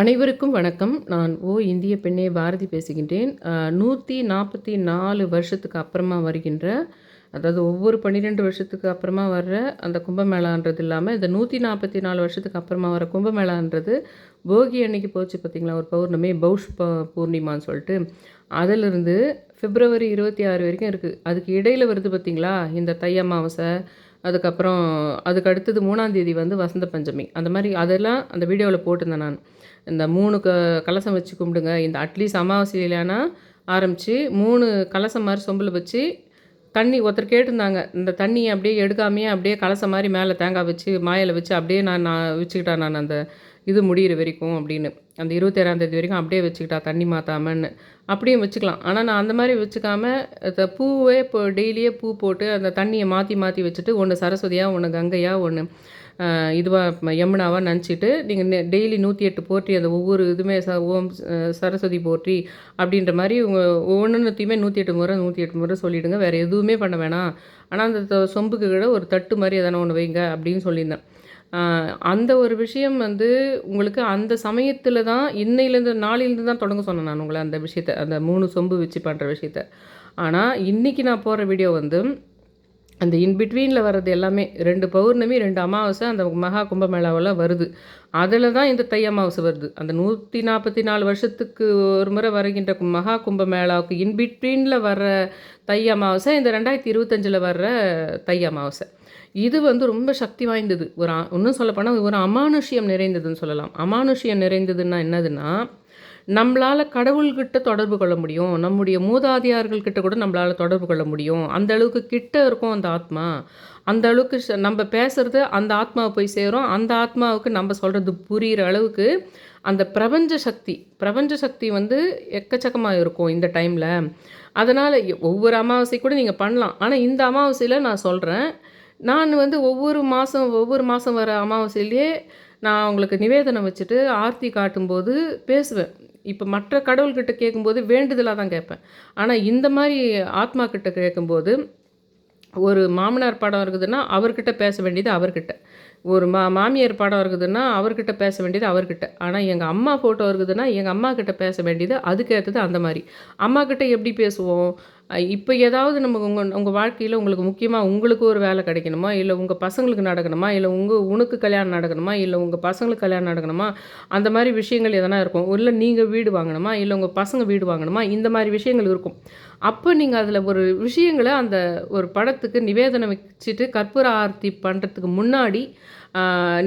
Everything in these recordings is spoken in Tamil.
அனைவருக்கும் வணக்கம். நான் ஓ இந்திய பெண்ணே பாரதி பேசுகின்றேன். நூற்றி நாற்பத்தி நாலு வருஷத்துக்கு அப்புறமா வருகின்ற அதாவது ஒவ்வொரு பன்னிரெண்டு வருஷத்துக்கு அப்புறமா வர்ற அந்த கும்பமேளான்றது இல்லாமல் இந்த நூற்றி நாற்பத்தி நாலு வருஷத்துக்கு அப்புறமா வர கும்பமேளான்றது போகி அன்னைக்கு போச்சு பார்த்தீங்களா ஒரு பௌர்ணமி பௌஷ் ப பூர்ணிமான்னு சொல்லிட்டு. அதிலிருந்து பிப்ரவரி இருபத்தி ஆறு வரைக்கும் இருக்குது அதுக்கு இடையில் வருது பார்த்தீங்களா இந்த தை அமாவாசை அதுக்கப்புறம் அதுக்கு அடுத்தது மூணாம் தேதி வந்து வசந்த பஞ்சமி. அந்த மாதிரி அதெல்லாம் அந்த வீடியோவில் போட்டிருந்தேன் நான். இந்த மூணு க கலசம் வச்சு கும்பிடுங்க. இந்த அட்லீஸ்ட் அமாவாசையிலானா ஆரம்பித்து மூணு கலசம் மாதிரி சொம்பில் வச்சு தண்ணி ஒருத்தர் கேட்டிருந்தாங்க இந்த தண்ணியை அப்படியே எடுக்காமையே அப்படியே கலசம் மாதிரி மேலே தேங்காய் வச்சு மாயில் வச்சு அப்படியே நான் நான் வச்சுக்கிட்டேன் நான் அந்த இது முடிகிற வரைக்கும் அப்படின்னு. அந்த இருபத்தேழாந்தேதி வரைக்கும் அப்படியே வச்சுக்கிட்டா தண்ணி மாற்றாமன்னு அப்படியும் வச்சுக்கலாம். ஆனால் நான் அந்த மாதிரி வச்சுக்காம இந்த பூவே இப்போ டெய்லியே பூ போட்டு அந்த தண்ணியை மாற்றி மாற்றி வச்சுட்டு ஒன்று சரஸ்வதியாக ஒன்று கங்கையாக ஒன்று இதுவாக யமுனாவாக நினச்சிட்டு நீங்கள் டெய்லி நூற்றி எட்டு போற்றி அந்த ஒவ்வொரு இதுவுமே ச ஓம் சரஸ்வதி போற்றி அப்படின்ற மாதிரி உங்கள் ஒவ்வொன்றுத்தையுமே நூற்றி எட்டு முறை நூற்றி எட்டு முறை சொல்லிவிடுங்க வேறு எதுவுமே பண்ண வேணாம். ஆனால் அந்த சொம்புக்கு கூட ஒரு தட்டு மாதிரி எதனா ஒன்று வைங்க அப்படின்னு சொல்லியிருந்தேன். அந்த ஒரு விஷயம் வந்து உங்களுக்கு அந்த சமயத்தில் தான் இன்னையிலேருந்து நாளையிலேருந்து தான் தொடங்க சொன்னேன் நான் உங்களை அந்த விஷயத்தை அந்த மூணு சொம்பு வச்சு பண்ணுற விஷயத்த. ஆனால் இன்றைக்கி நான் போடுற வீடியோ வந்து அந்த இன்பிட்வீனில் வர்றது எல்லாமே ரெண்டு பௌர்ணமி ரெண்டு அமாவாசை அந்த மகா கும்பமேளாவில் வருது. அதில் தான் இந்த தை அமாவாசை வருது. அந்த நூற்றி நாற்பத்தி நாலு வருஷத்துக்கு ஒரு முறை வருகின்ற மகா கும்பமேளாவுக்கு இன்பிட்வீனில் வர்ற தை அமாவாசை இந்த ரெண்டாயிரத்தி இருபத்தஞ்சில் வர்ற தை அமாவாசை. இது வந்து ரொம்ப சக்தி வாய்ந்தது. ஒரு இன்னும் சொல்லப்போனால் ஒரு அமானுஷ்யம் நிறைந்ததுன்னு சொல்லலாம். அமானுஷ்யம் நிறைந்ததுன்னா என்னதுன்னா நம்மளால் கடவுள்கிட்ட தொடர்பு கொள்ள முடியும். நம்முடைய மூதாதையார்கள்கிட்ட கூட நம்மளால் தொடர்பு கொள்ள முடியும். அந்த அளவுக்கு கிட்ட இருக்கும் அந்த ஆத்மா. அந்த அளவுக்கு நம்ம பேசுகிறது அந்த ஆத்மாவை போய் சேரும். அந்த ஆத்மாவுக்கு நம்ம சொல்கிறது புரிகிற அளவுக்கு அந்த பிரபஞ்ச சக்தி பிரபஞ்ச சக்தி வந்து எக்கச்சக்கமாக இருக்கும் இந்த டைமில். அதனால் ஒவ்வொரு அமாவாசை கூட நீங்கள் பண்ணலாம். ஆனால் இந்த அமாவாசையில் நான் சொல்கிறேன் நான் வந்து ஒவ்வொரு மாதம் ஒவ்வொரு மாதம் வர அமாவாசையிலேயே நான் அவங்களுக்கு நிவேதனம் வச்சுட்டு ஆர்த்தி காட்டும்போது பேசுவேன். இப்போ மற்ற கடவுள்கிட்ட கேட்கும்போது வேண்டுதலாக தான் கேட்பேன். ஆனால் இந்த மாதிரி ஆத்மா கிட்ட கேட்கும்போது ஒரு மாமனார் படம் இருக்குதுன்னா அவர்கிட்ட பேச வேண்டியது அவர்கிட்ட. ஒரு மா மாமியார் படம் இருக்குதுன்னா அவர்கிட்ட பேச வேண்டியது அவர்கிட்ட. ஆனால் எங்கள் அம்மா ஃபோட்டோ இருக்குதுன்னா எங்கள் அம்மா கிட்ட பேச வேண்டியது அதுக்கேற்றது அந்த மாதிரி. அம்மா கிட்ட எப்படி பேசுவோம்? இப்போ ஏதாவது நம்ம உங்கள் உங்கள் வாழ்க்கையில் உங்களுக்கு முக்கியமாக உங்களுக்கு ஒரு வேலை கிடைக்கணுமா? இல்லை உங்கள் பசங்களுக்கு நடக்கணுமா? இல்லை உங்கள் உனக்கு கல்யாணம் நடக்கணுமா? இல்லை உங்கள் பசங்களுக்கு கல்யாணம் நடக்கணுமா? அந்த மாதிரி விஷயங்கள் எதனா இருக்கும். இல்லை நீங்கள் வீடு வாங்கணுமா? இல்லை உங்கள் பசங்க வீடு வாங்கணுமா? இந்த மாதிரி விஷயங்கள் இருக்கும். அப்போ நீங்கள் அதில் ஒரு விஷயங்களை அந்த ஒரு படத்துக்கு நிவேதனம் வச்சுட்டு கற்பூர ஆர்த்தி பண்ணுறதுக்கு முன்னாடி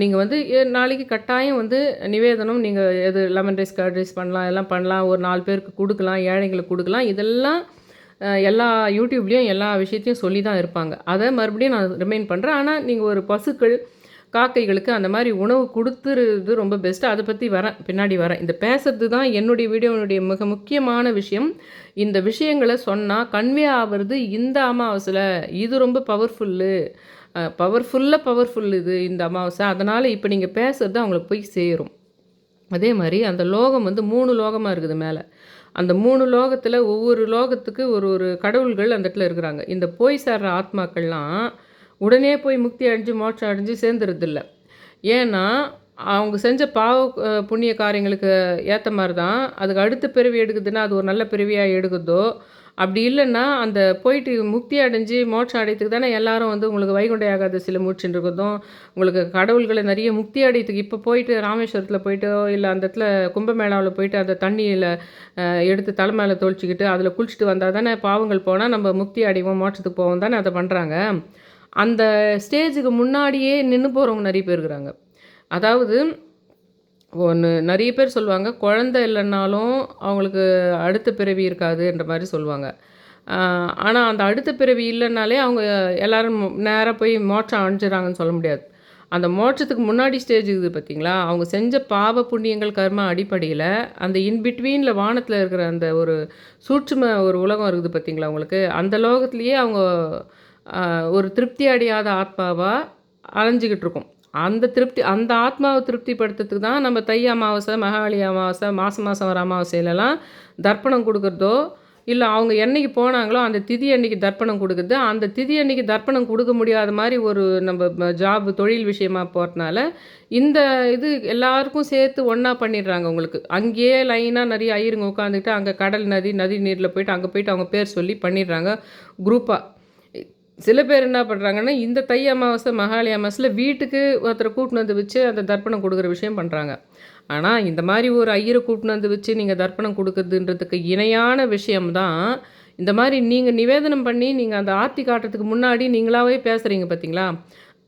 நீங்கள் வந்து நாளைக்கு கட்டாயம் வந்து நிவேதனம் நீங்கள் எது லெமன் ரைஸ் கர்ட் ரைஸ் பண்ணலாம் எல்லாம் பண்ணலாம். ஒரு நாலு பேருக்கு கொடுக்கலாம் ஏழைங்களுக்கு கொடுக்கலாம். இதெல்லாம் எல்லா யூடியூப்லேயும் எல்லா விஷயத்தையும் சொல்லி தான் இருப்பாங்க. அதை மறுபடியும் நான் ரிமைண்ட் பண்ணுறேன் ஆனால் நீங்கள் ஒரு பசுக்கள் காக்கைகளுக்கு அந்த மாதிரி உணவு கொடுத்துருது ரொம்ப பெஸ்ட்டு அதை பற்றி வரேன். பின்னாடி வரேன். இந்த பேசுறது தான் என்னுடைய வீடியோனுடைய மிக முக்கியமான விஷயம். இந்த விஷயங்களை சொன்னால் கன்வே ஆகிறது இந்த அமாவாசையில் இது ரொம்ப பவர்ஃபுல்லு பவர்ஃபுல்லாக பவர்ஃபுல் இது இந்த அமாவாசை. அதனால் இப்போ நீங்கள் பேசுகிறது அவங்களுக்கு போய் சேரும். அதே மாதிரி அந்த லோகம் வந்து மூணு லோகமாக இருக்குது மேலே. அந்த மூணு லோகத்தில் ஒவ்வொரு லோகத்துக்கு ஒரு ஒரு கடவுள்கள் அந்த இடத்துல இருக்கிறாங்க. இந்த போய் சேர்ற ஆத்மாக்கள்லாம் உடனே போய் முக்தி அடைஞ்சு மோட்சம் அடைஞ்சு சேர்ந்துருதில்ல ஏன்னா அவங்க செஞ்ச பாவ புண்ணிய காரியங்களுக்கு ஏற்ற மாதிரி தான் அதுக்கு அடுத்த பிறவி எடுக்குதுன்னா அது ஒரு நல்ல பிறவியாக எடுக்குதோ அப்படி இல்லைன்னா அந்த போயிட்டு முக்தி அடைஞ்சு மோட்சம் அடையத்துக்கு தானே எல்லாரும் வந்து உங்களுக்கு வைகுண்ட ஏகாதசியில் சில இருக்கிறதும் உங்களுக்கு கடவுள்களை நிறைய முக்தி அடையத்துக்கு இப்போ போயிட்டு ராமேஸ்வரத்தில் போயிட்டோ இல்லை அந்த இடத்துல கும்பமேளாவில் போயிட்டு அந்த தண்ணியில் எடுத்து தலை மேலே தொழிச்சிக்கிட்டு அதில் குளிச்சுட்டு வந்தால் தானே பாவங்கள் போனால் நம்ம முக்தி அடைவோம் மோட்சத்துக்கு போவோம் தானே அதை பண்ணுறாங்க அந்த ஸ்டேஜுக்கு முன்னாடியே நின்று போகிறவங்க நிறைய பேர் இருக்கிறாங்க. அதாவது ஒன்று நிறைய பேர் சொல்லுவாங்க குழந்த இல்லைன்னாலும் அவங்களுக்கு அடுத்த பிறவி இருக்காதுன்ற மாதிரி சொல்லுவாங்க. ஆனால் அந்த அடுத்த பிறவி இல்லைனாலே அவங்க எல்லோரும் நேராக போய் மோட்சம் அணிஞ்சிடறாங்கன்னு சொல்ல முடியாது. அந்த மோட்சத்துக்கு முன்னாடி ஸ்டேஜ் இருக்குது பார்த்தீங்களா அவங்க செஞ்ச பாவ புண்ணியங்கள் கர்ம அடிப்படையில் அந்த இன்பிட்வீனில் வானத்தில் இருக்கிற அந்த ஒரு சூட்சும ஒரு உலகம் இருக்குது பார்த்தீங்களா அவங்களுக்கு அந்த லோகத்துலேயே அவங்க ஒரு திருப்தி அடையாத ஆத்மாவாக அலைஞ்சிக்கிட்டு இருக்கும். அந்த திருப்தி அந்த ஆத்மாவை திருப்திப்படுத்துறதுக்கு தான் நம்ம தை அமாவாசை மகாளி அமாவாசை மாதம் மாதம் வர அமாவாசையிலலாம் தர்ப்பணம் கொடுக்குறதோ இல்லை அவங்க என்னைக்கு போனாங்களோ அந்த திதி அன்னைக்கு தர்ப்பணம் கொடுக்குது அந்த திதி அன்னைக்கு தர்ப்பணம் கொடுக்க முடியாத மாதிரி ஒரு நம்ம ஜாப் தொழில் விஷயமா போகிறதுனால இந்த இது எல்லாருக்கும் சேர்த்து ஒன்றா பண்ணிடுறாங்க உங்களுக்கு அங்கேயே லைனாக நிறைய ஐயருங்க உட்காந்துக்கிட்டு அங்கே கடல் நதி நதி நீரில் போயிட்டு அங்கே போயிட்டு அவங்க பேர் சொல்லி பண்ணிடுறாங்க குரூப்பாக சில பேர் என்ன பண்ணுறாங்கன்னா இந்த தை அமாவாசை மகாலி அமாவாசையில் வீட்டுக்கு ஒருத்தரை கூட்டின்னு வந்து வச்சு அந்த தர்ப்பணம் கொடுக்குற விஷயம் பண்ணுறாங்க ஆனால் இந்த மாதிரி ஒரு ஐயரை கூட்டின்னு வந்து வச்சு நீங்கள் தர்ப்பணம் கொடுக்குறதுன்றதுக்கு இணையான விஷயம்தான் இந்த மாதிரி நீங்கள் நிவேதனம் பண்ணி நீங்கள் அந்த ஆர்த்தி காட்டுறதுக்கு முன்னாடி நீங்களாவே பேசுகிறீங்க பார்த்தீங்களா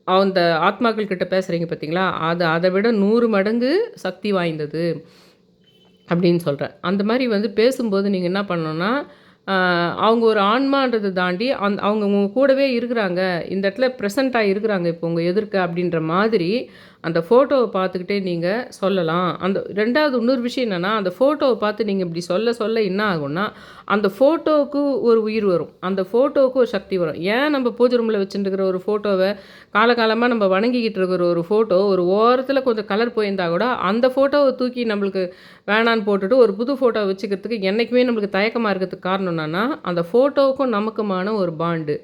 அந்த ஆத்மாக்கள் கிட்ட பேசுகிறீங்க பார்த்தீங்களா அது அதை விட நூறு மடங்கு சக்தி வாய்ந்தது அப்படின்னு சொல்கிறேன் அந்த மாதிரி வந்து பேசும்போது நீங்கள் என்ன பண்ணணுன்னா அவங்க ஒரு ஆன்மான்றதை தாண்டி அந் அவங்க உங்கள் கூடவே இருக்கிறாங்க இந்த இடத்துல ப்ரெசண்ட்டாக இருக்கிறாங்க இப்போ உங்கள் எதிர்க்க அப்படின்ற மாதிரி அந்த ஃபோட்டோவை பார்த்துக்கிட்டே நீங்கள் சொல்லலாம். அந்த ரெண்டாவது இன்னொரு விஷயம் என்னென்னா அந்த ஃபோட்டோவை பார்த்து நீங்கள் இப்படி சொல்ல சொல்ல என்ன ஆகும்னா அந்த ஃபோட்டோவுக்கு ஒரு உயிர் வரும். அந்த ஃபோட்டோவுக்கு ஒரு சக்தி வரும். ஏன் நம்ம பூஜை ரூமில் வச்சுருக்கிற ஒரு ஃபோட்டோவை காலகாலமாக நம்ம வணங்கிக்கிட்டு இருக்கிற ஒரு ஃபோட்டோ ஒரு ஓரத்தில் கொஞ்சம் கலர் போயிருந்தா கூட அந்த ஃபோட்டோவை தூக்கி நம்மளுக்கு வேணான்னு போட்டுட்டு ஒரு புது ஃபோட்டோ வச்சுக்கிறதுக்கு என்றைக்குமே நம்மளுக்கு தயக்கமாக இருக்கிறதுக்கு காரணம் என்னென்னா அந்த ஃபோட்டோவுக்கும் நமக்குமான ஒரு பாண்டு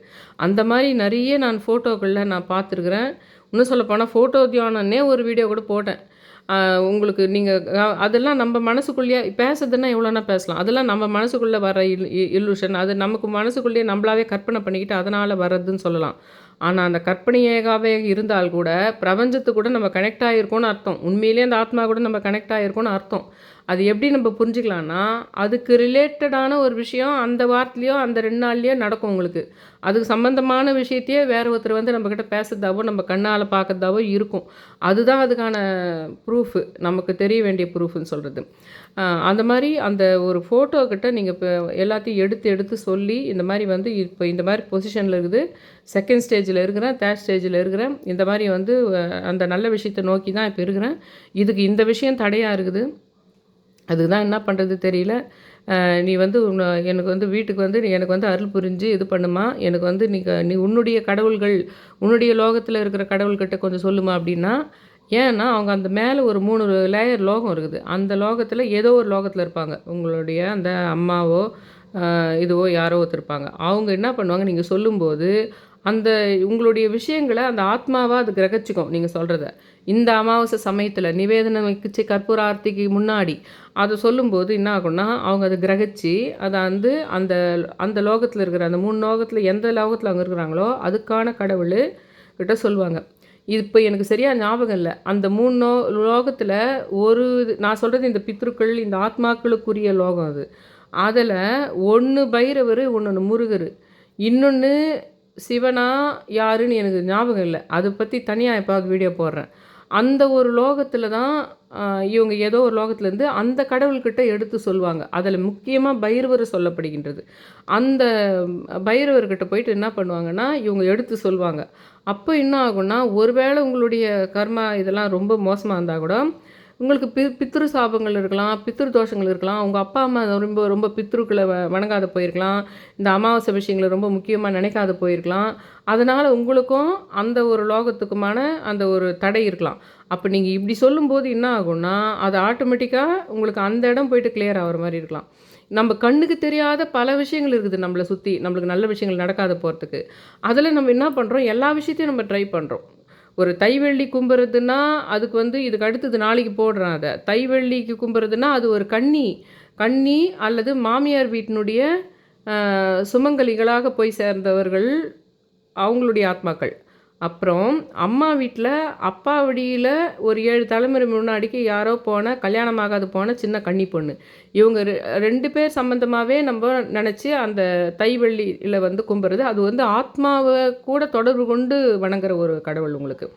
அந்த மாதிரி நிறைய நான் ஃபோட்டோக்களில் நான் பார்த்துருக்குறேன். இன்னும் சொல்லப்போனால் ஃபோட்டோ தியானன்னே ஒரு வீடியோ கூட போட்டேன். உங்களுக்கு நீங்கள் அதெல்லாம் நம்ம மனசுக்குள்ளேயே பேசுறதுன்னா எவ்வளோனா பேசலாம். அதெல்லாம் நம்ம மனசுக்குள்ளே வர இல் இல்லூஷன் அது நமக்கு மனசுக்குள்ளேயே நம்மளாவே கற்பனை பண்ணிக்கிட்டு அதனால் வர்றதுன்னு சொல்லலாம். ஆனால் அந்த கற்பனையாகவே இருந்தால் கூட பிரபஞ்சத்து கூட நம்ம கனெக்ட் ஆகிருக்கோன்னு அர்த்தம். உண்மையிலேயே அந்த ஆத்மா கூட நம்ம கனெக்ட் ஆகிருக்கோம்னு அர்த்தம். அது எப்படி நம்ம புரிஞ்சுக்கலான்னா அதுக்கு ரிலேட்டடான ஒரு விஷயம் அந்த வாரத்துலேயோ அந்த ரெண்டு நாள்லேயோ நடக்கும் உங்களுக்கு. அதுக்கு சம்மந்தமான விஷயத்தையே வேறு ஒருத்தர் வந்து நம்மக்கிட்ட பேசுறதாவோ நம்ம கண்ணால் பார்க்குறதாவோ இருக்கும். அதுதான் அதுக்கான ப்ரூஃபு நமக்கு தெரிய வேண்டிய ப்ரூஃப்னு சொல்கிறது அந்த மாதிரி அந்த ஒரு ஃபோட்டோக்கிட்ட நீங்கள் இப்போ எல்லாத்தையும் எடுத்து எடுத்து சொல்லி இந்த மாதிரி வந்து இப்போ இந்த மாதிரி பொசிஷனில் இருக்குது. செகண்ட் ஸ்டேஜில் இருக்கிறேன் தேர்ட் ஸ்டேஜில் இருக்கிறேன். இந்த மாதிரி வந்து அந்த நல்ல விஷயத்தை நோக்கி தான் இப்போ இருக்கிறேன். இதுக்கு இந்த விஷயம் தடையாக இருக்குது. அதுக்கு தான் என்ன பண்ணுறது தெரியல. நீ வந்து எனக்கு வந்து வீட்டுக்கு வந்து எனக்கு வந்து அருள் புரிஞ்சு இது பண்ணுமா? எனக்கு வந்து நீ நீ உன்னுடைய கடவுள்கள் உன்னுடைய லோகத்தில் இருக்கிற கடவுள்கிட்ட கொஞ்சம் சொல்லுமா அப்படின்னா ஏன்னா அவங்க அந்த மேலே ஒரு மூணு லேயர் லோகம் இருக்குது. அந்த லோகத்தில் ஏதோ ஒரு லோகத்தில் இருப்பாங்க. உங்களுடைய அந்த அம்மாவோ இதுவோ யாரோ ஒருத்தருப்பாங்க அவங்க என்ன பண்ணுவாங்க? நீங்கள் சொல்லும்போது அந்த உங்களுடைய விஷயங்களை அந்த ஆத்மாவாக அது கிரகிச்சிக்கும் நீங்கள் சொல்கிறத இந்த அமாவாசை சமயத்தில் நிவேதனம் வைக்கிச்சு கற்பூர ஆர்த்திக்கு முன்னாடி அதை சொல்லும்போது என்ன ஆகும்னா அவங்க அதை கிரகிச்சு அதை வந்து அந்த அந்த லோகத்தில் இருக்கிற அந்த மூணு லோகத்தில் எந்த லோகத்தில் அவங்க இருக்கிறாங்களோ அதுக்கான கடவுள் கிட்ட சொல்லுவாங்க. இப்போ எனக்கு சரியாக ஞாபகம் இல்லை. அந்த மூணு நோ லோகத்தில் ஒரு நான் சொல்கிறது இந்த பித்ருக்கள் இந்த ஆத்மாக்களுக்குரிய லோகம் அது. அதில் ஒன்று பைரவர் ஒன்று முருகர். இன்னொன்று சிவனா யாருன்னு எனக்கு ஞாபகம் இல்லை. அதை பற்றி தனியாக எப்பாவது வீடியோ போடுறேன். அந்த ஒரு லோகத்தில் தான் இவங்க ஏதோ ஒரு லோகத்துலேருந்து அந்த கடவுள்கிட்ட எடுத்து சொல்லுவாங்க அதில் முக்கியமாக பைரவர் சொல்லப்படுகின்றது. அந்த பைரவர்கிட்ட போயிட்டு என்ன பண்ணுவாங்கன்னா இவங்க எடுத்து சொல்லுவாங்க அப்போ என்ன ஆகும்னா ஒருவேளை உங்களுடைய கர்மா இதெல்லாம் ரொம்ப மோசமாக இருந்தால் கூட உங்களுக்கு பி பித்ரு சாபங்கள் இருக்கலாம் பித்ரு தோஷங்கள் இருக்கலாம். உங்கள் அப்பா அம்மா ரொம்ப ரொம்ப பித்ருக்களை வ வணங்காத போயிருக்கலாம். இந்த அமாவாசை விஷயங்களை ரொம்ப முக்கியமாக நினைக்காத போயிருக்கலாம். அதனால் உங்களுக்கும் அந்த ஒரு லோகத்துக்குமான அந்த ஒரு தடை இருக்கலாம். அப்போ நீங்கள் இப்படி சொல்லும்போது என்ன ஆகும்னா அது ஆட்டோமேட்டிக்காக உங்களுக்கு அந்த இடம் போயிட்டு கிளியர் ஆகிற மாதிரி இருக்கலாம். நம்ம கண்ணுக்கு தெரியாத பல விஷயங்கள் இருக்குது நம்மளை சுற்றி நம்மளுக்கு நல்ல விஷயங்கள் நடக்காத போகிறதுக்கு அதில் நம்ம என்ன பண்ணுறோம் எல்லா விஷயத்தையும் நம்ம ட்ரை பண்ணுறோம் ஒரு தைவெள்ளி கும்புறதுன்னா அதுக்கு வந்து இதுக்கு அடுத்தது நாளைக்கு போடுறான் அதை. தைவெள்ளிக்கு கும்புறதுன்னா அது ஒரு கன்னி கன்னி அல்லது மாமியார் வீட்டினுடைய சுமங்கலிகளாக போய் சேர்ந்தவர்கள் அவங்களுடைய ஆத்மாக்கள். அப்புறம் அம்மா வீட்டில் அப்பா வழியில் ஒரு ஏழு தலைமுறை முன்னாடிக்கு யாரோ போன கல்யாணம் ஆகாது போன சின்ன கன்னி பொண்ணு. இவங்க ரெண்டு பேர் சம்மந்தமாகவே நம்ம நினச்சி அந்த தைவள்ளியில் வந்து கும்புறது. அது வந்து ஆத்மாவை கூட தொடர்பு கொண்டு வணங்குற ஒரு கடவுள் உங்களுக்கு.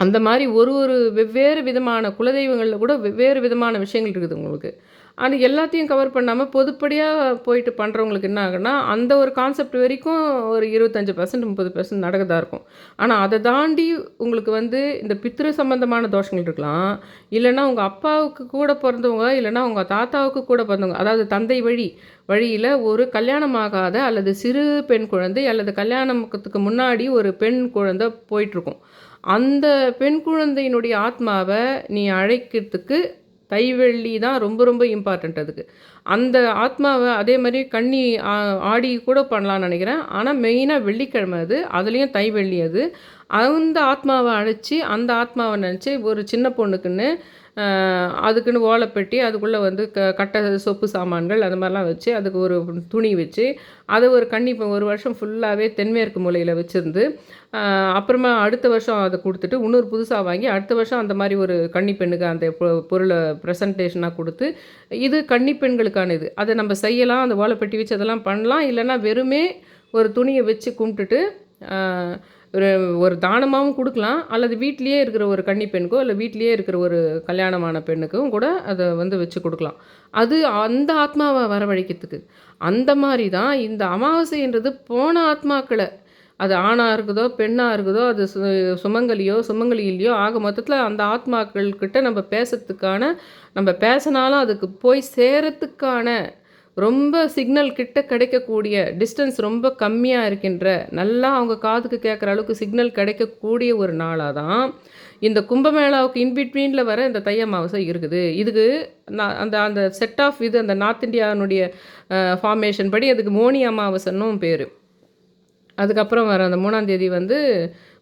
அந்த மாதிரி ஒரு ஒரு வெவ்வேறு விதமான குலதெய்வங்களில் கூட வெவ்வேறு விதமான விஷயங்கள் இருக்குது உங்களுக்கு. அது எல்லாத்தையும் கவர் பண்ணாமல் பொதுப்படியாக போயிட்டு பண்ணுறவங்களுக்கு என்ன ஆகுனா அந்த ஒரு கான்செப்ட் வரைக்கும் ஒரு இருபத்தஞ்சி பர்சன்ட் முப்பது பர்சன்ட் நடக்கதாக இருக்கும். ஆனால் அதை தாண்டி உங்களுக்கு வந்து இந்த பித்திரு சம்மந்தமான தோஷங்கள் இருக்கலாம். இல்லைன்னா உங்கள் அப்பாவுக்கு கூட பிறந்தவங்க இல்லைன்னா உங்கள் தாத்தாவுக்கு கூட பிறந்தவங்க அதாவது தந்தை வழி வழியில் ஒரு கல்யாணமாகாத அல்லது சிறு பெண் குழந்தை அல்லது கல்யாணத்துக்கு முன்னாடி ஒரு பெண் குழந்தை போயிட்டுருக்கும் அந்த பெண் குழந்தையினுடைய ஆத்மாவை நீ அழைக்கிறதுக்கு தைவெள்ளி தான் ரொம்ப ரொம்ப இம்பார்ட்டண்ட் அதுக்கு. அந்த ஆத்மாவை அதே மாதிரி கண்ணி ஆடி கூட பண்ணலாம்னு நினைக்கிறேன். ஆனால் மெயினாக வெள்ளிக்கிழமை அது. அதுலேயும் தைவெள்ளி அது. அந்த ஆத்மாவை அழைச்சி அந்த ஆத்மாவை நினச்சி ஒரு சின்ன பொண்ணுக்குன்னு அதுக்குன்னு ஓலைப்பெட்டி அதுக்குள்ளே வந்து க கட்டை சொப்பு சாமான்கள் அந்த மாதிரிலாம் வச்சு அதுக்கு ஒரு துணி வச்சு அதை ஒரு கண்ணி இப்போ ஒரு வருஷம் ஃபுல்லாகவே தென்மேற்கு மூலையில் வச்சுருந்து அப்புறமா அடுத்த வருஷம் அதை கொடுத்துட்டு இன்னொரு புதுசாக வாங்கி அடுத்த வருஷம் அந்த மாதிரி ஒரு கன்னி பெண்ணுக்கு அந்த பொ- பொருளை ப்ரெசன்டேஷனாக கொடுத்து இது கன்னி பெண்களுக்கான இது அதை நம்ம செய்யலாம் அந்த ஓலைப்பெட்டி வச்சு அதெல்லாம் பண்ணலாம். இல்லைன்னா வெறுமே ஒரு துணியை வச்சு கும்பிட்டுட்டு ஒரு ஒரு தானமாகவும் கொடுக்கலாம். அல்லது வீட்லேயே இருக்கிற ஒரு கன்னி பெண்ணுக்கோ இல்லை வீட்லேயே இருக்கிற ஒரு கல்யாணமான பெண்ணுக்கும் கூட அதை வந்து வச்சு கொடுக்கலாம். அது அந்த ஆத்மாவை வரவழைக்கிறதுக்கு. அந்த மாதிரி தான் இந்த அமாவாசைன்றது போன ஆத்மாக்களை அது ஆணாக இருக்குதோ பெண்ணாக இருக்குதோ அது சு சுமங்கலியோ சுமங்கலி இல்லையோ ஆக மொத்தத்தில் அந்த ஆத்மாக்கள் கிட்ட நம்ம பேசுறதுக்கான நம்ம பேசினாலும் அதுக்கு போய் சேரத்துக்கான ரொம்ப சிக்னல் கிட்ட கிடைக்கக்கூடிய டிஸ்டன்ஸ் ரொம்ப கம்மியாக இருக்கின்ற நல்லா அவங்க காதுக்கு கேட்குற அளவுக்கு சிக்னல் கிடைக்கக்கூடிய ஒரு நாளாக தான் இந்த கும்பமேளாவுக்கு இன்பிட்வீனில் வர இந்த தைய அமாவாசை இருக்குது. இதுக்கு நான் அந்த அந்த செட் ஆஃப் இது அந்த நார்த் இந்தியாவினுடைய ஃபார்மேஷன் படி அதுக்கு மோனி அமாவாசைன்னும் பேர். அதுக்கப்புறம் வர அந்த மூணாம் தேதி வந்து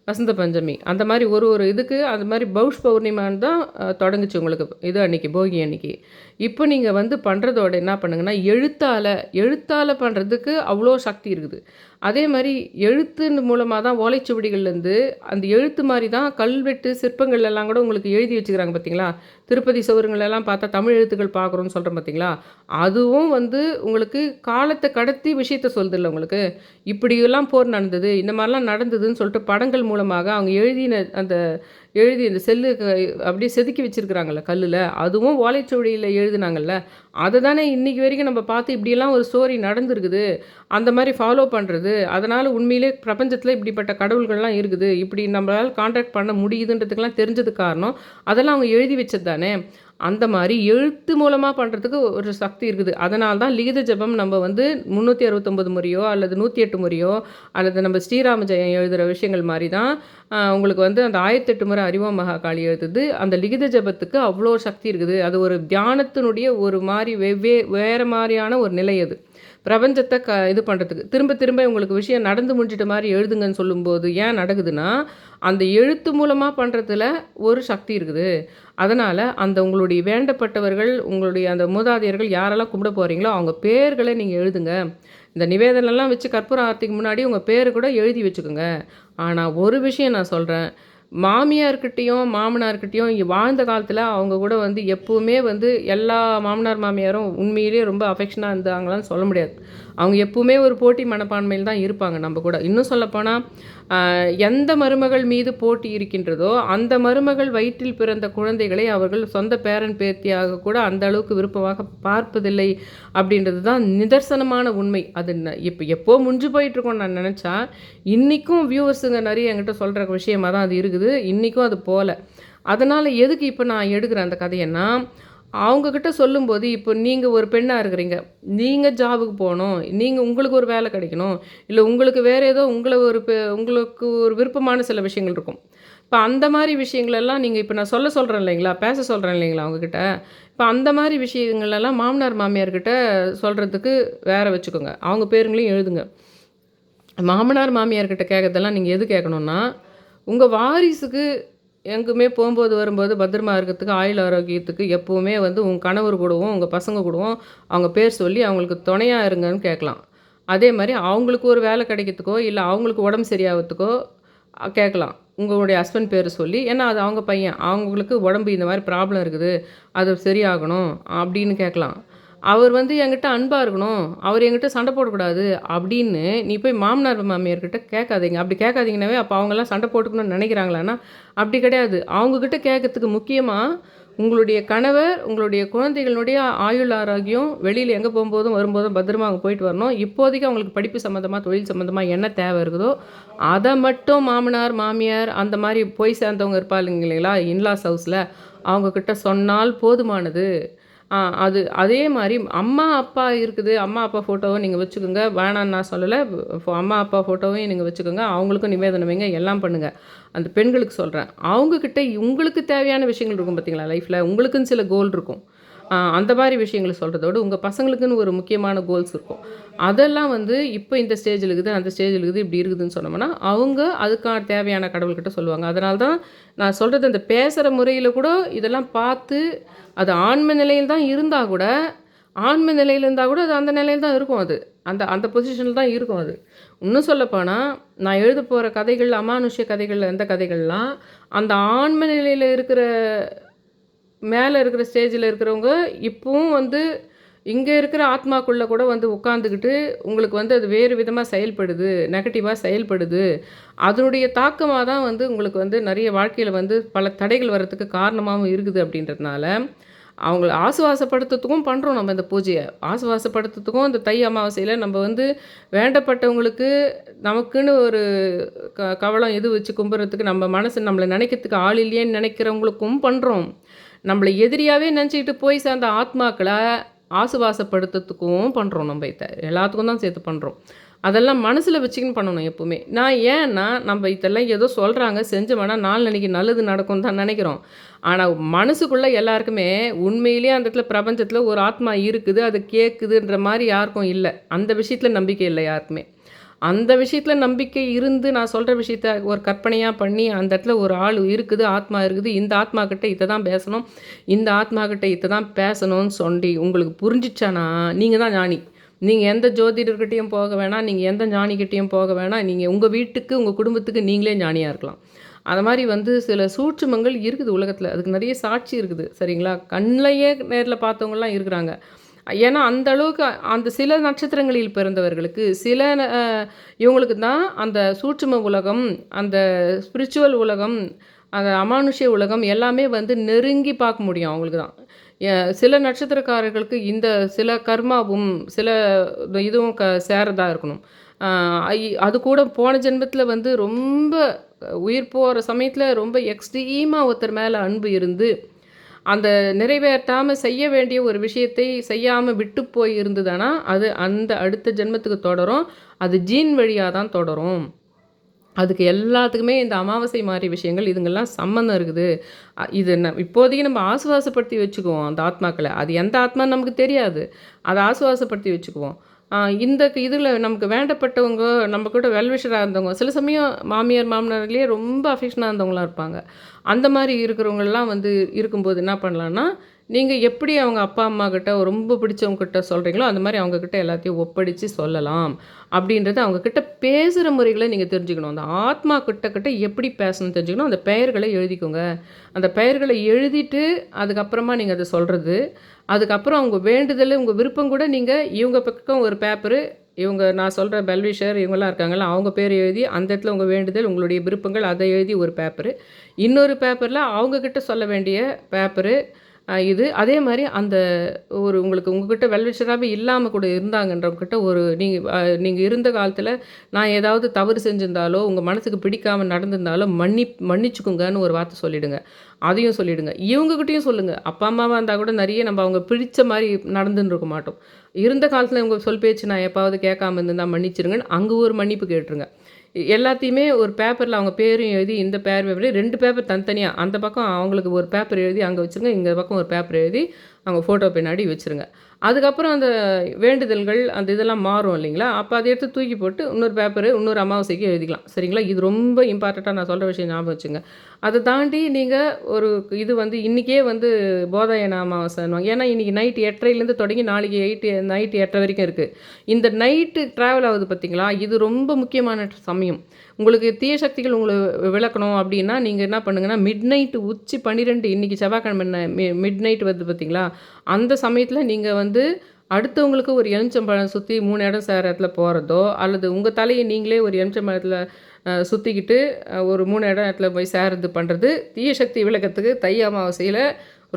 வசந்த பஞ்சமி. அந்த மாதிரி ஒரு ஒரு இதுக்கு அது மாதிரி பௌஷ் பௌர்ணிமான்னு தான் தொடங்குச்சு உங்களுக்கு இது அன்னைக்கு போகி அன்னைக்கு. இப்போ நீங்கள் வந்து பண்ணுறதோட என்ன பண்ணுங்கன்னா எழுத்தால் எழுத்தால் பண்ணுறதுக்கு அவ்வளோ சக்தி இருக்குது. அதே மாதிரி எழுத்து மூலமாக தான் ஓலைச்சுவடிகள்லேருந்து அந்த எழுத்து மாதிரி தான் கல்வெட்டு சிற்பங்கள் எல்லாம் கூட உங்களுக்கு எழுதி வச்சுக்கிறாங்க பார்த்தீங்களா திருப்பதி சுவருங்கள் பார்த்தா தமிழ் எழுத்துக்கள் பார்க்குறோன்னு சொல்கிறோம் பார்த்தீங்களா அதுவும் வந்து உங்களுக்கு காலத்தை கடத்தி விஷயத்த சொல்லுதில்ல உங்களுக்கு? இப்படியெல்லாம் போர் நடந்தது இந்த மாதிரிலாம் நடந்ததுன்னு சொல்லிட்டு படங்கள் மூலமாக அவங்க எழுதின அந்த எழுதி இந்த செல்லு அப்படியே செதுக்கி வச்சுருக்குறாங்கல்ல கல்லில் அதுவும் ஓலைச்சுவடியில் எழுதுனாங்கல்ல அதை தானே இன்றைக்கி வரைக்கும் நம்ம பார்த்து இப்படியெல்லாம் ஒரு ஸ்டோரி நடந்திருக்குது. அந்த மாதிரி ஃபாலோ பண்ணுறது அதனால் உண்மையிலே பிரபஞ்சத்தில் இப்படிப்பட்ட கடவுள்கள்லாம் இருக்குது. இப்படி நம்மளால் காண்டாக்ட் பண்ண முடியுதுன்றதுக்கெல்லாம் தெரிஞ்சது காரணம் அதெல்லாம் அவங்க எழுதி வச்சது தானே. அந்த மாதிரி எழுத்து மூலமாக பண்ணுறதுக்கு ஒரு சக்தி இருக்குது. அதனால தான் லிகித ஜெபம் நம்ம வந்து முந்நூற்றி அறுபத்தொம்பது முறையோ அல்லது நூற்றி எட்டு முறையோ அல்லது நம்ம ஸ்ரீராம ஜெயம் எழுதுகிற விஷயங்கள் மாதிரி தான் உங்களுக்கு வந்து அந்த ஆயிரத்தெட்டு முறை அறிவோம் மகாகாளி எழுதுது. அந்த லிகித ஜெபத்துக்கு அவ்வளோ சக்தி இருக்குது. அது ஒரு தியானத்தினுடைய ஒரு மாதிரி வெவ்வே வேறு மாதிரியான ஒரு நிலை அது. பிரபஞ்சத்தை க இது பண்ணுறதுக்கு திரும்ப திரும்ப உங்களுக்கு விஷயம் நடந்து முடிஞ்சிட்ட மாதிரி எழுதுங்கன்னு சொல்லும்போது ஏன் நடக்குதுன்னா அந்த எழுத்து மூலமாக பண்ணுறதுல ஒரு சக்தி இருக்குது. அதனால் அந்த உங்களுடைய வேண்டப்பட்டவர்கள் உங்களுடைய அந்த மூதாதையர்கள் யாரெல்லாம் கும்பிட போகிறீங்களோ அவங்க பேர்களை நீங்கள் எழுதுங்க. இந்த நிவேதனெல்லாம் வச்சு கற்பூர ஆர்த்திக்கு முன்னாடி உங்கள் பேர் கூட எழுதி வச்சுக்கோங்க. ஆனால் ஒரு விஷயம் நான் சொல்கிறேன் மாமியார்கிட்டேயும் மாமனார்கிட்டேயும் வாழ்ந்த காலத்தில் அவங்க கூட வந்து எப்போவுமே வந்து எல்லா மாமனார் மாமியாரும் உண்மையிலேயே ரொம்ப அஃபெக்ஷனாக இருந்தாங்களான்னு சொல்ல முடியாது. அவங்க எப்பவுமே ஒரு போட்டி மனப்பான்மையில் தான் இருப்பாங்க நம்ம கூட. இன்னும் சொல்லப்போனால் எந்த மருமகள் மீது போட்டி இருக்கின்றதோ அந்த மருமகள் வயிற்றில் பிறந்த குழந்தைகளை அவர்கள் சொந்த பேரன் பேத்தியாக கூட அந்த அளவுக்கு விருப்பமாக பார்ப்பதில்லை அப்படின்றது தான் நிதர்சனமான உண்மை. அது ந- இப்போ எப்போ முடிஞ்சு போயிட்டுருக்கோன்னு நான் நினச்சா இன்றைக்கும் வியூவர்ஸுங்க நிறைய என்கிட்ட சொல்கிற விஷயமா தான் அது இருக்குது. இன்றைக்கும் அது போகல அதனால் எதுக்கு இப்போ நான் எடுக்கிறேன் அந்த கதையன்னா அவங்கக்கிட்ட சொல்லும்போது இப்போ நீங்கள் ஒரு பெண்ணாக இருக்கிறீங்க. நீங்கள் ஜாபுக்கு போகணும். நீங்கள் உங்களுக்கு ஒரு வேலை கிடைக்கணும். இல்லை உங்களுக்கு வேறு ஏதோ உங்களை ஒரு பெ- உங்களுக்கு ஒரு விருப்பமான சில விஷயங்கள் இருக்கும். இப்போ அந்த மாதிரி விஷயங்களெல்லாம் நீங்கள் இப்போ நான் சொல்ல சொல்கிறேன் இல்லைங்களா? பேச சொல்கிறேன் இல்லைங்களா அவங்கக்கிட்ட இப்போ அந்த மாதிரி விஷயங்களெல்லாம் மாமனார் மாமியார்கிட்ட சொல்கிறதுக்கு வேற வச்சுக்கோங்க. அவங்க பேருங்களையும் எழுதுங்க. மாமனார் மாமியார்கிட்ட கேட்கறதெல்லாம் நீங்கள் எது கேட்கணுன்னா உங்கள் வாரிசுக்கு எங்குமே போகும்போது வரும்போது பத்திரமா இருக்கிறதுக்கு ஆயுள் ஆரோக்கியத்துக்கு எப்போவுமே வந்து உங்கள் கணவர் கூடவும் உங்கள் பசங்க கூடவும் அவங்க பேர் சொல்லி அவங்களுக்கு துணையாக இருங்கன்னு கேட்கலாம். அதே மாதிரி அவங்களுக்கு ஒரு வேலை கிடைக்கிறதுக்கோ இல்லை அவங்களுக்கு உடம்பு சரியாகிறதுக்கோ கேட்கலாம். உங்களுடைய ஹஸ்பண்ட் பேர் சொல்லி ஏன்னா அது அவங்க பையன். அவங்களுக்கு உடம்பு இந்த மாதிரி ப்ராப்ளம் இருக்குது. அது சரியாகணும் அப்படின்னு கேட்கலாம். அவர் வந்து என்கிட்ட அன்பாக இருக்கணும். அவர் என்கிட்ட சண்டை போடக்கூடாது அப்படின்னு நீ போய் மாமனார் மாமியார்கிட்ட கேட்காதீங்க. அப்படி கேட்காதீங்கன்னாவே அப்போ அவங்கெல்லாம் சண்டை போட்டுக்கணும்னு நினைக்கிறாங்களான்னா அப்படி கிடையாது. அவங்கக்கிட்ட கேட்கறதுக்கு முக்கியமாக உங்களுடைய கணவர் உங்களுடைய குழந்தைகளுடைய ஆயுள் ஆரோக்கியம் வெளியில் எங்கே போகும்போதும் வரும்போதும் பத்திரமா அவங்க போயிட்டு வரணும். இப்போதைக்கு அவங்களுக்கு படிப்பு சம்மந்தமாக தொழில் சம்மந்தமாக என்ன தேவை இருக்குதோ அதை மட்டும் மாமனார் மாமியார் அந்த மாதிரி போய் சேர்ந்தவங்க இருப்பாங்க இல்லைங்களா? இன்லாஸ் ஹவுஸில் அவங்கக்கிட்ட சொன்னால் போதுமானது. அது அதே மாதிரி அம்மா அப்பா இருக்குது. அம்மா அப்பா ஃபோட்டோவும் நீங்கள் வச்சுக்கோங்க. வேணான்னு நான் சொல்லலை. ஃபோ- அம்மா அப்பா ஃபோட்டோவையும் நீங்கள் வச்சுக்கோங்க. அவங்களுக்கும் நிவேதனம் வைங்க. எல்லாம் பண்ணுங்கள் அந்த பெண்களுக்கு சொல்கிறேன் அவங்கக்கிட்ட உங்களுக்கு தேவையான விஷயங்கள் இருக்கும் பார்த்தீங்களா லைஃப்பில் உங்களுக்குன்னு சில கோல் இருக்கும். அந்த மாதிரி விஷயங்களை சொல்கிறதோட உங்கள் பசங்களுக்குன்னு ஒரு முக்கியமான கோல்ஸ் இருக்கும். அதெல்லாம் வந்து இப்போ இந்த ஸ்டேஜில் இருக்குது அந்த ஸ்டேஜில் இருக்குது இப்படி இருக்குதுன்னு சொன்னோம்னா அவங்க அதுக்கான தேவையான கடவுள்கிட்ட சொல்லுவாங்க. அதனால தான் நான் சொல்கிறது அந்த பேசுகிற முறையில் கூட இதெல்லாம் பார்த்து அது ஆன்ம நிலையில் தான் இருந்தால் கூட ஆன்ம நிலையில் இருந்தால் கூட அது அந்த நிலையில் தான் இருக்கும் அது. அந்த அந்த பொசிஷனில் தான் இருக்கும் அது. இன்னும் சொல்லப்போனால் நான் எழுத போகிற கதைகள் அமானுஷ்ய கதைகள் எந்த கதைகள்லாம் அந்த ஆன்ம நிலையில் இருக்கிற மேலே இருக்கிற ஸ்டேஜில் இருக்கிறவங்க இப்போவும் வந்து இங்கே இருக்கிற ஆத்மாக்குள்ளே கூட வந்து உட்காந்துக்கிட்டு உங்களுக்கு வந்து அது வேறு விதமாக செயல்படுது நெகட்டிவாக செயல்படுது. அதனுடைய தாக்கமாக தான் வந்து உங்களுக்கு வந்து நிறைய வாழ்க்கையில் வந்து பல தடைகள் வர்றதுக்கு காரணமாகவும் இருக்குது அப்படின்றதுனால அவங்கள ஆசுவாசப்படுத்துறதுக்கும் பண்ணுறோம் நம்ம இந்த பூஜையை. ஆசுவாசப்படுத்துறதுக்கும் இந்த தை அமாவாசையில் நம்ம வந்து வேண்டப்பட்டவங்களுக்கு நமக்குன்னு ஒரு க கவலம் இது வச்சு கும்பிட்றதுக்கு நம்ம மனசு நம்மளை நினைக்கிறதுக்கு ஆள் இல்லையேன்னு நினைக்கிறவங்களுக்கும் பண்ணுறோம் நம்மளை எதிரியாகவே நினச்சிக்கிட்டு போய் சேர்ந்த ஆத்மாக்களை ஆசுவாசப்படுத்துறதுக்கும் பண்ணுறோம் நம்ம இதை. எல்லாத்துக்கும் தான் சேர்த்து பண்ணுறோம் அதெல்லாம் மனசில் வச்சுக்கின்னு பண்ணணும் எப்போவுமே. நான் ஏன்னா நம்ம இதெல்லாம் ஏதோ சொல்கிறாங்க செஞ்சோம்னா நாளைக்கு நல்லது நடக்கும் தான் நினைக்கிறோம். ஆனால் மனசுக்குள்ளே எல்லாருக்குமே உண்மையிலேயே அந்த இடத்துல பிரபஞ்சத்தில் ஒரு ஆத்மா இருக்குது அது கேட்குதுன்ற மாதிரி யாருக்கும் இல்லை. அந்த விஷயத்தில் நம்பிக்கை இல்லை யாருக்குமே. அந்த விஷயத்தில் நம்பிக்கை இருந்து நான் சொல்கிற விஷயத்த ஒரு கற்பனையாக பண்ணி அந்த இடத்துல ஒரு ஆள் இருக்குது ஆத்மா இருக்குது இந்த ஆத்மா கிட்ட இதை தான் பேசணும் இந்த ஆத்மா கிட்ட இதை தான் பேசணும்னு சொல்லி உங்களுக்கு புரிஞ்சிச்சானா? நீங்கள் தான் ஞானி. நீங்கள் எந்த ஜோதிடர்கிட்டையும் போக வேணாம் நீங்கள் எந்த ஞானிகிட்டையும் போக வேணாம் நீங்கள் உங்கள் வீட்டுக்கு உங்கள் குடும்பத்துக்கு நீங்களே ஞானியாக இருக்கலாம். அது மாதிரி வந்து சில சூட்சுமங்கள் இருக்குது உலகத்தில். அதுக்கு நிறைய சாட்சி இருக்குது சரிங்களா? கண்ணிலையே நேரில் பார்த்தவங்கலாம் இருக்கிறாங்க. ஏன்னா அந்த அளவுக்கு அந்த சில நட்சத்திரங்களில் பிறந்தவர்களுக்கு சில இவங்களுக்கு தான் அந்த சூட்சும உலகம் அந்த ஸ்பிரிச்சுவல் உலகம் அந்த அமானுஷ்ய உலகம் எல்லாமே வந்து நெருங்கி பார்க்க முடியும் அவங்களுக்கு தான். சில நட்சத்திரக்காரர்களுக்கு இந்த சில கர்மாவும் சில இதுவும் க சேரதாக இருக்கணும். அது கூட போன ஜென்மத்தில் வந்து ரொம்ப உயிர் போகிற சமயத்தில் ரொம்ப எக்ஸ்ட்ரீமாக ஒருத்தர் மேலே அன்பு இருந்து அந்த நிறைவேற்றாமல் செய்ய வேண்டிய ஒரு விஷயத்தை செய்யாமல் விட்டு போய் இருந்ததுன்னா அது அந்த அடுத்த ஜென்மத்துக்கு தொடரும். அது ஜீன் வழியாக தான் தொடரும். அதுக்கு எல்லாத்துக்குமே இந்த அமாவாசை மாதிரி விஷயங்கள் இதுங்கெல்லாம் சம்மந்தம் இருக்குது. இது ந இப்போதைக்கு நம்ம ஆசுவாசப்படுத்தி வச்சுக்குவோம் அந்த ஆத்மாக்களை. அது எந்த ஆத்மான்னு நமக்கு தெரியாது. அதை ஆசுவாசப்படுத்தி வச்சுக்குவோம். இந்த இதில் நமக்கு வேண்டப்பட்டவங்க நம்ம கூட வெல்விஷராக இருந்தவங்க சில சமயம் மாமியார் மாமனார்லேயே ரொம்ப அஃபெக்ஷனாக இருந்தவங்களாம் இருப்பாங்க. அந்த மாதிரி இருக்கிறவங்களாம் வந்து இருக்கும்போது என்ன பண்ணலான்னா நீங்கள் எப்படி அவங்க அப்பா அம்மா கிட்ட ரொம்ப பிடிச்சவங்க கிட்ட சொல்கிறீங்களோ அந்த மாதிரி அவங்கக்கிட்ட எல்லாத்தையும் ஒப்படைச்சு சொல்லலாம் அப்படின்றது அவங்கக்கிட்ட பேசுகிற முறைகளை நீங்கள் தெரிஞ்சுக்கணும். அந்த ஆத்மா கிட்ட கிட்ட எப்படி பேசணும்னு தெரிஞ்சுக்கணும். அந்த பெயர்களை எழுதிக்கோங்க. அந்த பெயர்களை எழுதிட்டு அதுக்கப்புறமா நீங்கள் அதை சொல்கிறது அதுக்கப்புறம் அவங்க வேண்டுதல் உங்கள் விருப்பம் கூட நீங்கள் இவங்க பக்கம் ஒரு பேப்பரு இவங்க நான் சொல்கிற பெல்விஷர் இவங்கெல்லாம் இருக்காங்கல்ல அவங்க பேர் எழுதி அந்த இடத்துல உங்கள் வேண்டுதல் உங்களுடைய விருப்பங்கள் அதை எழுதி ஒரு பேப்பரு. இன்னொரு பேப்பரில் அவங்கக்கிட்ட சொல்ல வேண்டிய பேப்பரு இது. அதே மாதிரி அந்த ஒரு உங்களுக்கு உங்ககிட்ட வெல்விஷராகவே இல்லாமல் கூட இருந்தாங்கன்றவங்கிட்ட ஒரு நீங்கள் நீங்கள் இருந்த காலத்தில் நான் ஏதாவது தவறு செஞ்சிருந்தாலோ உங்கள் மனசுக்கு பிடிக்காமல் நடந்திருந்தாலோ மன்னி மன்னிச்சுக்குங்கன்னு ஒரு வார்த்தை சொல்லிவிடுங்க அதையும் சொல்லிவிடுங்க இவங்ககிட்டையும் சொல்லுங்கள் அப்பா அம்மாவாக இருந்தால் கூட நிறைய நம்ம அவங்க பிடிச்ச மாதிரி நடந்துன்னு இருக்க மாட்டோம். இருந்த காலத்தில் இவங்க சொல் பேச்சு நான் எப்பாவது கேட்காம இருந்திருந்தா மன்னிச்சிருங்கன்னு அங்கே ஒரு மன்னிப்பு கேட்டுருங்க. எல்லாத்தையுமே ஒரு பேப்பரில் அவங்க பேரும் எழுதி இந்த பேர் பேப்பர் ரெண்டு பேப்பர் தனித்தனியாக அந்த பக்கம் அவங்களுக்கு ஒரு பேப்பர் எழுதி அங்கே வச்சுருங்க இந்த பக்கம் ஒரு பேப்பர் எழுதி அவங்க ஃபோட்டோ பின்னாடி வச்சுருங்க. அதுக்கப்புறம் அந்த வேண்டுதல்கள் அந்த இதெல்லாம் மாறும் இல்லைங்களா? அப்போ அதை எடுத்து தூக்கி போட்டு இன்னொரு பேப்பரு இன்னொரு அமாவாசைக்கு எழுதிக்கலாம். சரிங்களா? இது ரொம்ப இம்பார்ட்டண்ட்டாக நான் சொல்கிற விஷயம் ஞாபகம் வச்சுங்க. அதை தாண்டி நீங்கள் ஒரு இது வந்து இன்றைக்கே வந்து போதாயன அமாவாசைன்னுவாங்க. ஏன்னா இன்றைக்கி நைட் எட்டரைலேருந்து தொடங்கி நாளைக்கு எயிட் நைட்டு எட்டரை வரைக்கும் இருக்குது இந்த நைட்டு ட்ராவல் ஆகுது பார்த்தீங்களா இது ரொம்ப முக்கியமான சமயம். உங்களுக்கு தீய சக்திகள் உங்களை விளக்கணும் அப்படின்னா நீங்கள் என்ன பண்ணுங்கன்னா மிட் நைட்டு உச்சி பன்னிரெண்டு இன்றைக்கி செவ்வாய்க்கிழமை மிட் நைட் வருது பார்த்தீங்களா அந்த சமயத்தில் நீங்கள் வந்து அடுத்தவங்களுக்கு ஒரு எலுமிச்சம்பழம் சுற்றி மூணு இடம் சேர இடத்துல போகிறதோ அல்லது உங்கள் தலையை நீங்களே ஒரு எலுமிச்சம்பழத்தில் சுற்றிக்கிட்டு ஒரு மூணு இடம் இடத்துல போய் சேரது பண்ணுறது தீய சக்தி விளக்கத்துக்கு தை அமாவாசையில்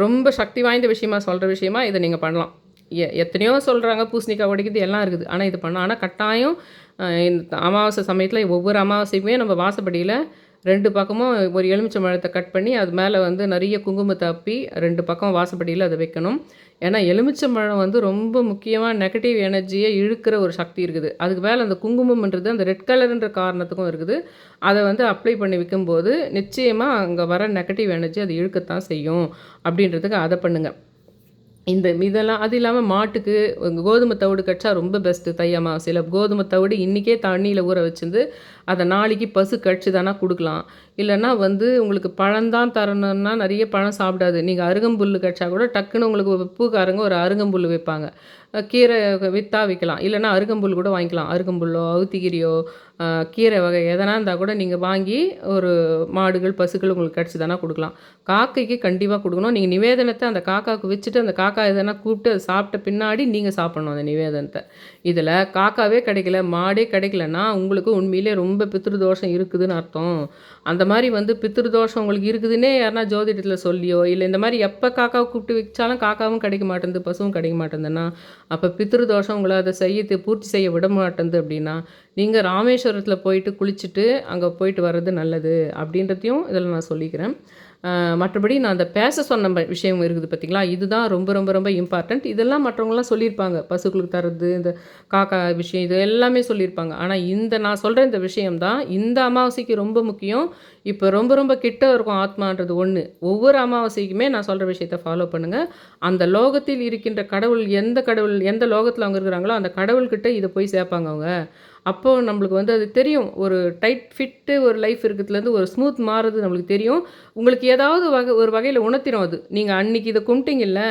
ரொம்ப சக்தி வாய்ந்த விஷயமா சொல்கிற விஷயமா இதை நீங்கள் பண்ணலாம். எ எத்தனையோ சொல்கிறாங்க பூசணிக்காய் உடைக்குது எல்லாம் இருக்குது. ஆனால் இது பண்ணலாம் ஆனால் கட்டாயம் இந்த அமாவாசை சமயத்தில் ஒவ்வொரு அமாவாசைக்குமே நம்ம வாசப்படியில் ரெண்டு பக்கமும் ஒரு எலுமிச்சை மழத்தை கட் பண்ணி அது மேலே வந்து நிறைய குங்குமத்தை அப்பி ரெண்டு பக்கம் வாசப்படியில் அதை வைக்கணும். ஏன்னா எலுமிச்சம்பழம் வந்து ரொம்ப முக்கியமாக நெகட்டிவ் எனர்ஜியை இழுக்கிற ஒரு சக்தி இருக்குது. அதுக்கு மேலே அந்த குங்குமம்ன்றது அந்த ரெட் கலருன்ற காரணத்துக்கும் இருக்குது. அதை வந்து அப்ளை பண்ணி வைக்கும்போது நிச்சயமாக அங்கே வர நெகட்டிவ் எனர்ஜி அது இழுக்கத்தான் செய்யும். அப்படின்றதுக்கு அதை பண்ணுங்கள் இந்த இதெல்லாம் அது இல்லாமல் மாட்டுக்கு கோதுமை தவிடு கடிச்சா ரொம்ப பெஸ்ட்டு தை அமாவாசையில் கோதுமை தவிடு இன்றைக்கே தண்ணியில் ஊற வச்சிருந்து அதை நாளைக்கு பசு கடிச்சு தானே கொடுக்கலாம். இல்லைன்னா வந்து உங்களுக்கு பழம்தான் தரணும்னா நிறைய பழம் சாப்பிடாது. நீங்கள் அருகம்புல் கடிச்சா கூட டக்குன்னு உங்களுக்கு பூக்காரங்க ஒரு அருகம்புல் வைப்பாங்க. கீரை விற்றா விற்கலாம் இல்லைன்னா அருகம்புல் கூட வாங்கிக்கலாம். அருகம்புல்லோ அவுத்திக்கீரியோ கீரை வகை எதனா இருந்தால் கூட நீங்கள் வாங்கி ஒரு மாடுகள் பசுக்கள் உங்களுக்கு கிடச்சி தானே கொடுக்கலாம். காக்கைக்கு கண்டிப்பாக கொடுக்கணும். நீங்கள் நிவேதனத்தை அந்த காக்காவுக்கு வச்சுட்டு அந்த காக்கா எதனா கூப்பிட்டு அதை சாப்பிட்ட பின்னாடி நீங்கள் சாப்பிட்ணும் அந்த நிவேதனத்தை. இதில் காக்காவே கிடைக்கல மாடே கிடைக்கலன்னா உங்களுக்கு உண்மையிலே ரொம்ப ரொம்ப பித்ருதோஷம் இருக்குதுன்னு அர்த்தம். அந்த மாதிரி வந்து பித்ருதோஷம் உங்களுக்கு இருக்குதுன்னே யாருனா ஜோதிடத்தில் சொல்லியோ இல்லை இந்த மாதிரி எப்போ காக்காவை கூப்பிட்டு வச்சாலும் காக்காவும் கிடைக்க மாட்டேங்குது பசுவும் கிடைக்க மாட்டேங்குதுன்னா அப்போ பித்ருதோஷம் உங்களை அதை செய்ய பூர்த்தி செய்ய விட மாட்டேங்குது அப்படின்னா நீங்கள் ராமேஸ்வரத்தில் போயிட்டு குளிச்சுட்டு அங்கே போயிட்டு வர்றது நல்லது அப்படின்றதையும் இதில் நான் சொல்லிக்கிறேன். மற்றபடி நான் அந்த பேச சொன்ன விஷயம் இருக்குது பார்த்திங்களா இதுதான் ரொம்ப ரொம்ப ரொம்ப இம்பார்ட்டண்ட் இதெல்லாம் மற்றவங்களாம் சொல்லியிருப்பாங்க. பசுக்களுக்கு தர்றது இந்த காக்கா விஷயம் இது எல்லாமே சொல்லியிருப்பாங்க. ஆனால் இந்த நான் சொல்கிற இந்த விஷயம்தான் இந்த அமாவாசைக்கு ரொம்ப முக்கியம். இப்போ ரொம்ப ரொம்ப கிட்ட இருக்கும் ஆத்மான்றது ஒன்று ஒவ்வொரு அமாவாசைக்குமே நான் சொல்கிற விஷயத்தை ஃபாலோ பண்ணுங்கள் அந்த லோகத்தில் இருக்கின்ற கடவுள் எந்த கடவுள் எந்த லோகத்தில் அவங்க இருக்கிறாங்களோ அந்த கடவுள்கிட்ட இதை போய் சேர்ப்பாங்க அவங்க. அப்போது நம்மளுக்கு வந்து அது தெரியும். ஒரு டைட் ஃபிட்டு ஒரு லைஃப் இருக்கிறதுலேருந்து ஒரு ஸ்மூத் மாறுறது நம்மளுக்கு தெரியும். உங்களுக்கு ஏதாவது வகை ஒரு வகையில் உணர்த்திடும் அது. நீங்கள் அன்றைக்கி இதை கும்பிட்டீங்கல்ல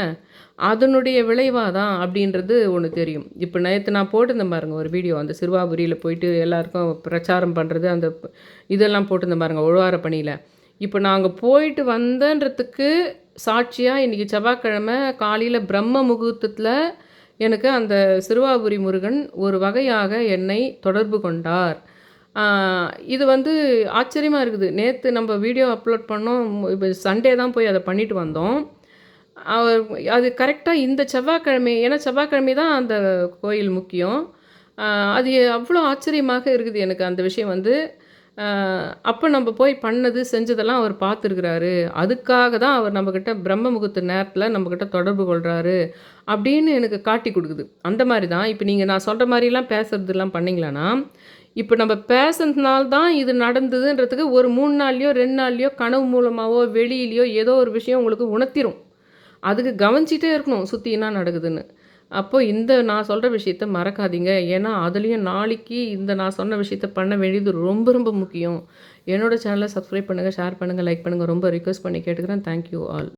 அதனுடைய விளைவாக தான் அப்படின்றது ஒன்று தெரியும். இப்போ நேற்று நான் போட்டிருந்தேன் பாருங்கள் ஒரு வீடியோ அந்த சிறுவாபுரியில் போயிட்டு எல்லாருக்கும் பிரச்சாரம் பண்ணுறது அந்த இதெல்லாம் போட்டிருந்தேன் பாருங்கள் ஒழுவார பணியில். இப்போ நாங்கள் போயிட்டு வந்தன்றதுக்கு சாட்சியாக இன்றைக்கி செவ்வாய்க்கிழமை காலையில் பிரம்ம முகூர்த்தத்தில் எனக்கு அந்த சிறுவாபுரி முருகன் ஒரு வகையாக என்னை தொடர்பு கொண்டார். இது வந்து ஆச்சரியமாக இருக்குது. நேற்று நம்ம வீடியோ அப்லோட் பண்ணோம். இப்போ சண்டே தான் போய் அதை பண்ணிட்டு வந்தோம். அவர் அது கரெக்டாக இந்த செவ்வாய்க்கிழமை ஏன்னா செவ்வாய்க்கிழமை தான் அந்த கோயில் முக்கியம். அது அவ்வளோ ஆச்சரியமாக இருக்குது எனக்கு அந்த விஷயம் வந்து. அப்போ நம்ம போய் பண்ணது செஞ்சதெல்லாம் அவர் பார்த்துருக்குறாரு. அதுக்காக தான் அவர் நம்மக்கிட்ட பிரம்ம முகூர்த்த நேரத்தில் நம்மக்கிட்ட தொடர்பு கொள்கிறாரு அப்படின்னு எனக்கு காட்டி கொடுக்குது. அந்த மாதிரி தான். இப்போ நீங்கள் நான் சொல்கிற மாதிரிலாம் பேசுகிறதுலாம் பண்ணிங்களான்னா இப்போ நம்ம பேசுனதுனால தான் இது நடந்ததுன்றதுக்கு ஒரு மூணு நாள்லையோ ரெண்டு நாள்லையோ கனவு மூலமாகவோ வெளியிலையோ ஏதோ ஒரு விஷயம் உங்களுக்கு உணர்த்திரும். அதுக்கு கவனிச்சிட்டே இருக்கணும் சுற்றி என்ன நடக்குதுன்னு. அப்போது இந்த நான் சொல்கிற விஷயத்த மறக்காதீங்க. ஏன்னா அதுலேயும் நாளைக்கு இந்த நான் சொன்ன விஷயத்த பண்ண வேண்டியது ரொம்ப ரொம்ப முக்கியம். என்னோடய சேனலை சப்ஸ்கிரைப் பண்ணுங்கள் ஷேர் பண்ணுங்கள் லைக் பண்ணுங்கள் ரொம்ப ரிக்வஸ்ட் பண்ணி கேட்டுக்கிறேன். Thank you all